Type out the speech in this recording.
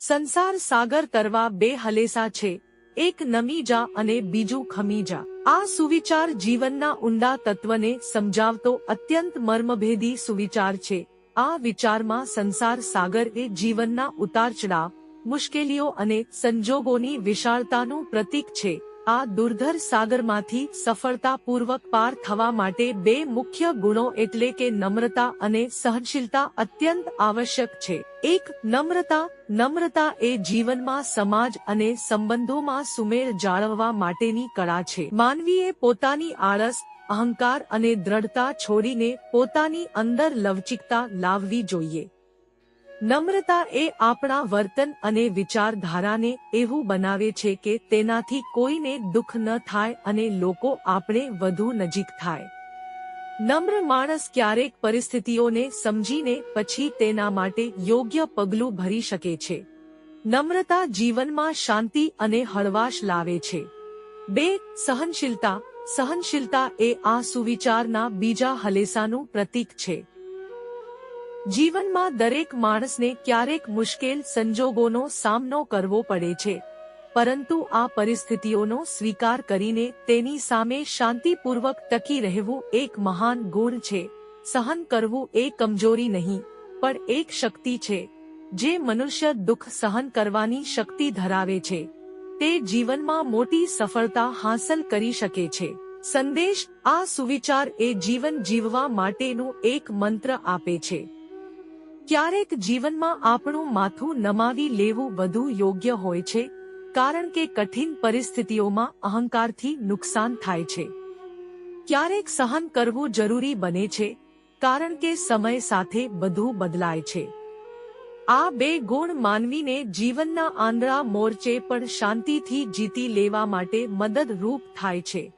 સંસાર સાગર તરવા બે હલેસા છે, એક નમીજા અને બીજું ખમીજા. આ સુવિચાર જીવનના ઊંડા તત્વને સમજાવતો અત્યંત મર્મભેદી સુવિચાર છે. આ વિચારમાં સંસાર સાગર એ જીવનના ઉતાર ચડાવ મુશ્કેલીઓ અને સંજોગોની વિશાળતાનું પ્રતીક છે. આ દુર્ધર સાગરમાંથી સફળતાપૂર્વક પાર થવા માટે બે મુખ્ય ગુણો એટલે કે નમ્રતા અને સહનશીલતા અત્યંત આવશ્યક છે. એક, નમ્રતા. નમ્રતા એ જીવનમાં સમાજ અને સંબંધોમાં સુમેળ જાળવવા માટેની કળા છે. માનવીએ પોતાની આળસ, અહંકાર અને દ્રઢતા છોડીને પોતાની અંદર લવચિકતા લાવવી જોઈએ. નમ્રતા એ આપણા વર્તન અને વિચારધારાને એવું બનાવે છે કે તેનાથી કોઈને દુઃખ ન થાય અને લોકો આપણે વધુ નજીક થાય. નમ્ર માણસ ક્યારેક પરિસ્થિતિઓને સમજીને પછી તેના માટે યોગ્ય પગલું ભરી શકે છે. નમ્રતા જીવનમાં શાંતિ અને હળવાશ લાવે છે. બે, સહનશીલતા. સહનશીલતા એ આ સુવિચારના બીજા હલેસાનું પ્રતીક છે. જીવનમાં દરેક માણસને ક્યારેક મુશ્કેલ સંજોગોનો સામનો કરવો પડે છે. પરંતુ આ પરિસ્થિતિઓનો સ્વીકાર કરીને તેની સામે શાંતિપૂર્વક ટકી રહેવું એક મહાન ગુણ છે. સહન કરવું એ કમજોરી નહીં, પણ એક શક્તિ છે, જે મનુષ્ય દુઃખ સહન કરવાની શક્તિ ધરાવે છે. તે જીવનમાં મોટી સફળતા હાંસલ કરી શકે છે. સંદેશ, આ સુવિચાર એ જીવન જીવવા માટેનું એક મંત્ર આપે છે. ક્યારેક જીવનમાં આપણું માથું નમાવી લેવું વધુ યોગ્ય હોય છે, કારણ કે કઠિન પરિસ્થિતિઓમાં અહંકારથી નુકસાન થાય છે. ક્યારેક સહન કરવું જરૂરી બને છે, કારણ કે સમય સાથે બધું બદલાય છે. આ બે ગુણ માનવીને જીવનના આંધળા મોરચે પણ શાંતિથી જીતી લેવા માટે મદદરૂપ થાય છે.